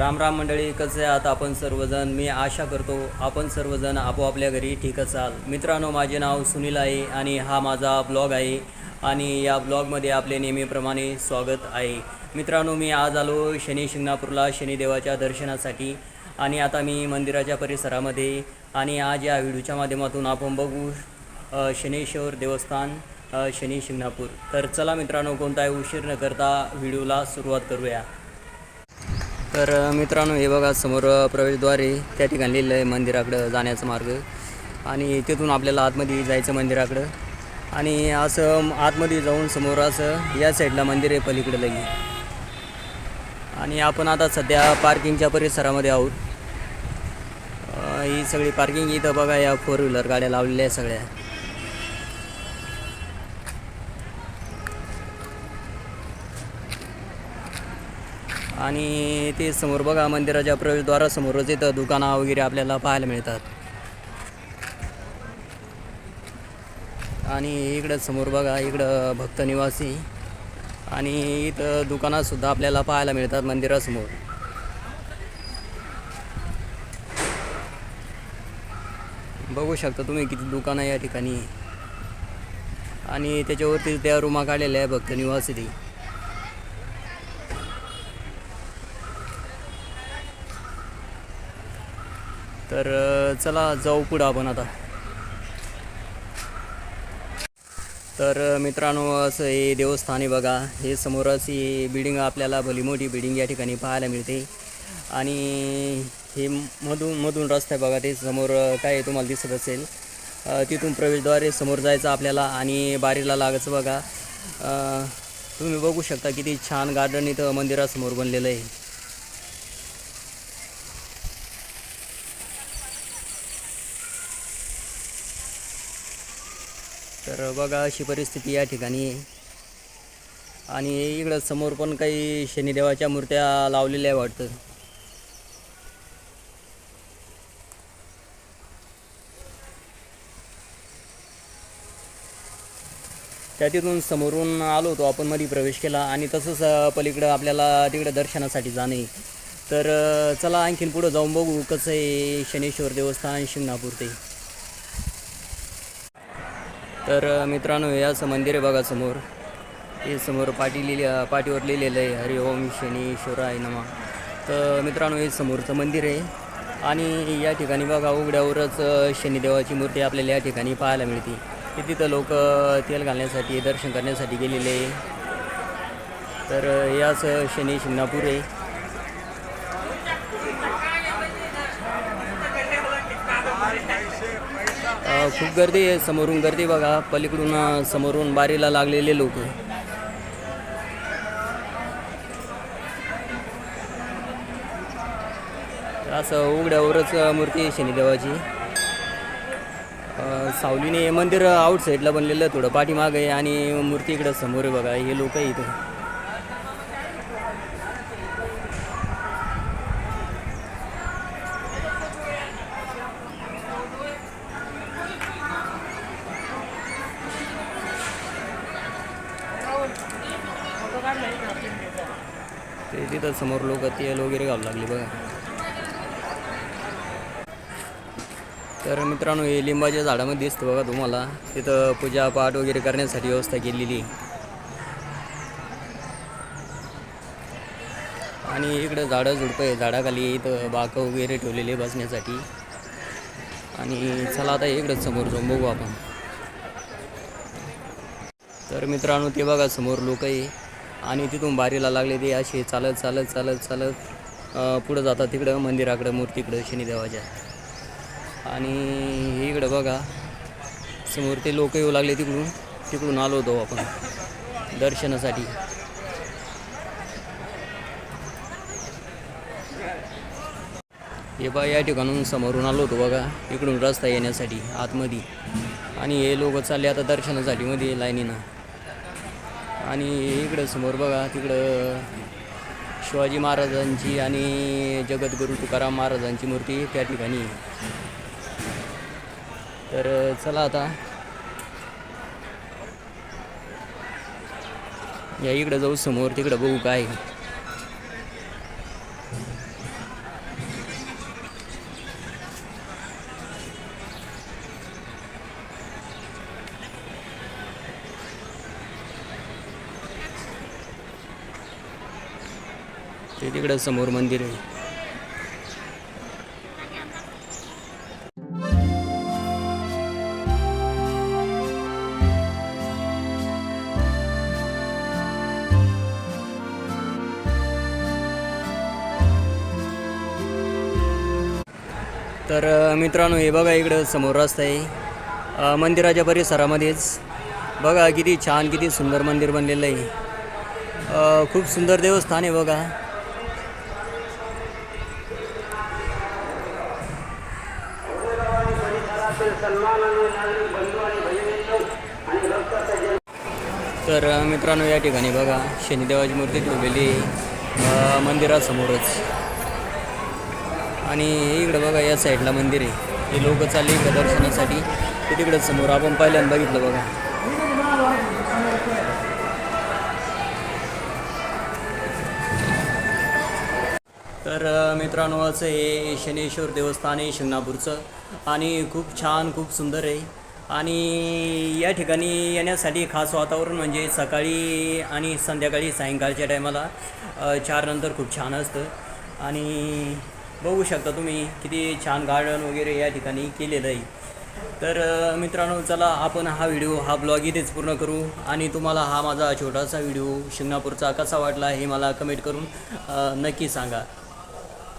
राम राम मंडळी कसे आहात आपण सर्वजण? मी आशा करतो आपण सर्वजण आपोआपल्या घरी ठीक असाल मित्रांनो माझे नाव सुनील आहे आणि हा माझा ब्लॉग आहे आणि या ब्लॉगमध्ये आपले नेहमीप्रमाणे स्वागत आहे. मित्रांनो मी आज आलो शनी शिंगणापूरला शनिदेवाच्या दर्शनासाठी आणि आता मी मंदिराच्या परिसरामध्ये आणि आज या व्हिडिओच्या माध्यमातून आपण बघू शनेश्वर देवस्थान शनि शनी शिंगणापूर. तर चला मित्रांनो कोणताही उशीर न करता व्हिडिओला सुरुवात करूया. तर मित्रांनो हे बघा समोर प्रवेशद्वारे त्या ठिकाणी लिहिलं आहे मंदिराकडं जाण्याचा मार्ग. आणि तिथून आपल्याला आतमध्ये जायचं मंदिराकडं. आणि असं आतमध्ये जाऊन समोर असं या साईडला मंदिर आहे पलीकडे लगी. आणि आपण आता सध्या पार्किंगच्या परिसरामध्ये आहोत. ही सगळी पार्किंग इथं बघा या फोर व्हीलर गाड्या लावलेल्या आहे सगळ्या. आणि ते समोर बघा मंदिराच्या प्रवेशद्वारासमोरच इथं दुकानं वगैरे आपल्याला पाहायला मिळतात. आणि इकडं समोर बघा इकडं भक्त निवासी. आणि इथं दुकानातसुद्धा आपल्याला पाहायला मिळतात मंदिरासमोर. बघू शकता तुम्ही किती दुकानं या ठिकाणी. आणि त्याच्यावरती त्या रुमा काढलेल्या आहे भक्त निवासी तर चला जाऊ पुढं आपण आता. तर मित्रांनो असं हे देवस्थान आहे बघा. हे समोरच ही बिल्डिंग आपल्याला भली मोठी बिल्डिंग या ठिकाणी पाहायला मिळते. आणि हे मधून मधून रस्ता आहे बघा. ते समोर काय आहे तुम्हाला दिसत असेल. तिथून प्रवेशद्वारे समोर जायचं आपल्याला आणि बारीला लागायचं बघा. तुम्ही बघू शकता किती छान गार्डन इथं मंदिरासमोर बनलेलं आहे. तर बघा अशी परिस्थिती या ठिकाणी. आहे आणि इकडं समोर पण काही शनिदेवाच्या मूर्त्या लावलेल्या आहे वाटतं. त्या तिथून समोरून आलो होतो आपण मध्ये प्रवेश केला आणि तसंच पलीकडं आपल्याला तिकडं दर्शनासाठी जाणे तर चला आणखीन पुढं जाऊन बघू कसं आहे शनेश्वर देवस्थान शिंगणापूर ते. तर मित्रांनो हे असं मंदिर आहे बघा समोर. हे समोर पाटी लिहिले पाटीवर लिहिलेलं आहे हरि ओम शनीश्वराय नमा. तर मित्रांनो हे समोरचं मंदिर आहे. आणि या ठिकाणी बघा उघड्यावरच शनिदेवाची मूर्ती आपल्याला या ठिकाणी पाहायला मिळते. की तिथं लोक तेल घालण्यासाठी दर्शन करण्यासाठी गेलेले आहे. तर याच शनी शिंगणापूर आहे. खूप गर्दी आहे. समोरून गर्दी बघा. पलीकडून समोरून बारीला लागलेले लोक. असं उघड्यावरच मूर्ती आहे शनिदेवाची. सावलीने हे मंदिर आउटसाईडला बनलेलं आहे. थोडं पाठीमागं आहे आणि मूर्ती इकडं समोर आहे बघा. हे लोक आहे इथं. ते तिथं समोर लोक तेल वगैरे घालू लागले बघा. तर मित्रांनो हे लिंबाच्या झाडामध्ये दिसतं बघा तुम्हाला. तिथं पूजा पाठ वगैरे करण्यासाठी व्यवस्था केलेली. आहे. आणि इकडं झाडं झुडपं आहे. झाडाखाली इथं बाकं वगैरे ठेवलेले बसण्यासाठी. आणि चला आता इकडं समोर जाऊन बघू आपण. तर मित्रांनो ते बघा समोर लोक आहे. आणि तिथून बारीला लागले ते असे चालत चालत चालत चालत पुढं जातात तिकडं मंदिराकडं मूर्तीकडं शनिदेवाच्या. आणि हे इकडं बघा समोर ते लोक येऊ लागले तिकडून. तिकडून आलो होतो आपण दर्शनासाठी. हे बा या ठिकाणून समोरून आलो होतो बघा इकडून रस्ता येण्यासाठी आतमध्ये. आणि हे लोक चालले आता दर्शनासाठी मध्ये लाईनीनं. आणि इकडं समोर बघा तिकडं शिवाजी महाराजांची आणि जगद्गुरू तुकाराम महाराजांची मूर्ती त्या ठिकाणी तर चला आता. या इकडं जाऊ समोर तिकडं बघू काय ते तिकडं समोर मंदिर आहे. तर मित्रांनो हे बघा इकडं समोर रस्ता आहे. मंदिराच्या परिसरामध्येच. बघा किती छान किती सुंदर मंदिर बनलेलं आहे. खूप सुंदर देवस्थान आहे बघा. तर मित्रांनो या ठिकाणी बघा शनिदेवाची मूर्ती ठेवलेली आहे मंदिरासमोरच. आणि हे इकडं बघा या साईडला मंदिर आहे. हे लोक चालले इकडं दर्शनासाठी. ते तिकडं समोर आपण पहिल्यांदा बघितलं बघा. तर मित्रांनो असं हे शनेश्वर देवस्थान आहे शिंगणापूरचं. आणि खूप छान खूप सुंदर आहे. आणि या ठिकाणी येण्यासाठी खास वातावरण म्हणजे सकाळी आणि संध्याकाळी सायंकाळच्या टायमाला चारनंतर खूप छान असतं. आणि बघू शकता तुम्ही किती छान गार्डन वगैरे या ठिकाणी केलेलं आहे. तर मित्रांनो चला आपण हा व्हिडिओ हा ब्लॉग इथेच पूर्ण करू. आणि तुम्हाला हा माझा छोटासा व्हिडिओ शिंगणापूरचा कसा वाटला हे मला कमेंट करून नक्की सांगा.